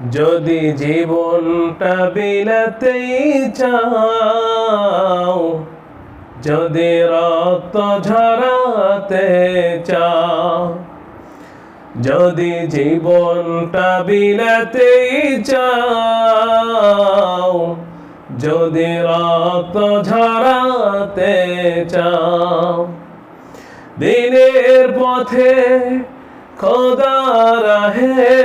যদি জীবনটা বিলাতেই চাও, যদি রক্ত ঝরাতে চাও, যদি জীবনটা বিলাতেই চাও, যদি রক্ত ঝরাতে চাও, দিনের পথে খোদা রাহে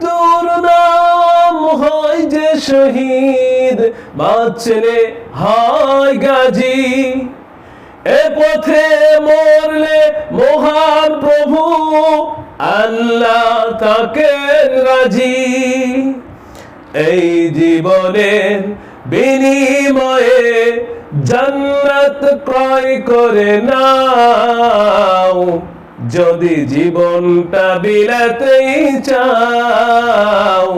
মৃত্যুর নাম হয় যে শহীদ, বাঁচলে হয় গাজী। এ পথে মরলে মহান প্রভু, আল্লাহ তাকে রাজি। এই জীবনের বিনিময়ে জান্নাত ক্রয় করে নাও। যদি জীবনটা বিলাতেই চাও,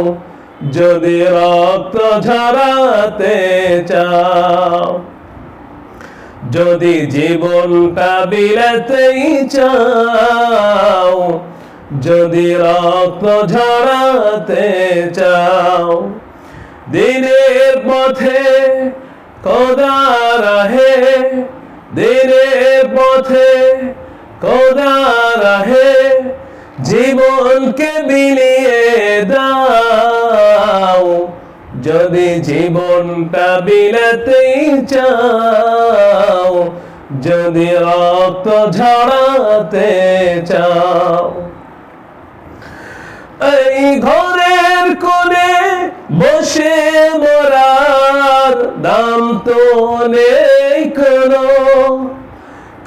যদি রক্ত ঝরাতে চাও, যদি জীবনটা বিলাতেই চাও, যদি রক্ত ঝরাতে চাও, দিনের পথে খোদা রাহে, দিনের পথে রাহে জীবনকে বিলিয়ে দাও। যদি জীবনটা বিলাতেই চাও, যদি রক্ত ঝরাতে চাও। এই ঘরের কোণে বসে মরার দাম তো নেই কোনো।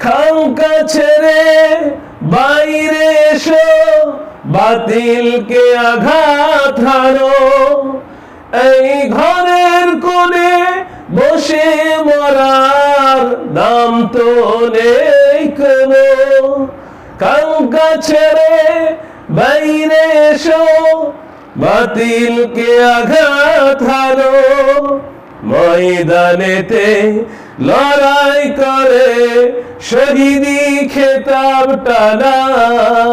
খাঙ্কা ছেড়ে বাইরে এসো। বাতিলকে আঘাত হারো। এই ঘরের কোণে বসে মরার দাম তো নেই কোনো। কাঙ্কা ছেড়ে বাইরে এসো বাতিলকে আঘাত হারো। ময়দানেতে লড়াই করে শহীদি খেতাব টানাও।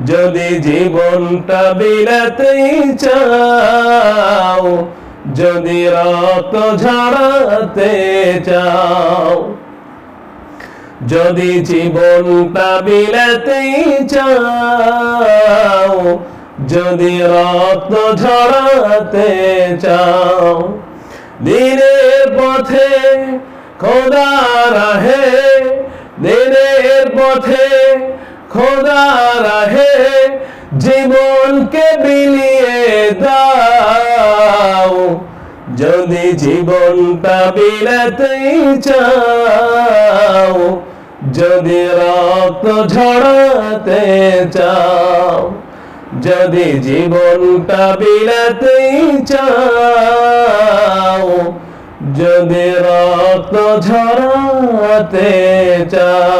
যদি জীবনটা বিলাতেই চাও, যদি রক্ত ঝরাতে চাও, যদি জীবনটা বিলাতেই চাও, যদি রক্ত ঝরাতে চাও, দিনের পথে খোদা রাহে, দিনের পথে খোদা রাহে, জীবনকে বিলিয়ে দাও। যদি জীবনটা বিলাতেই চাও, যদি রক্ত ঝরাতে চাও, যদি জীবনটা বিলাতেই চাও, যদি রক্ত ঝরাতে চাও।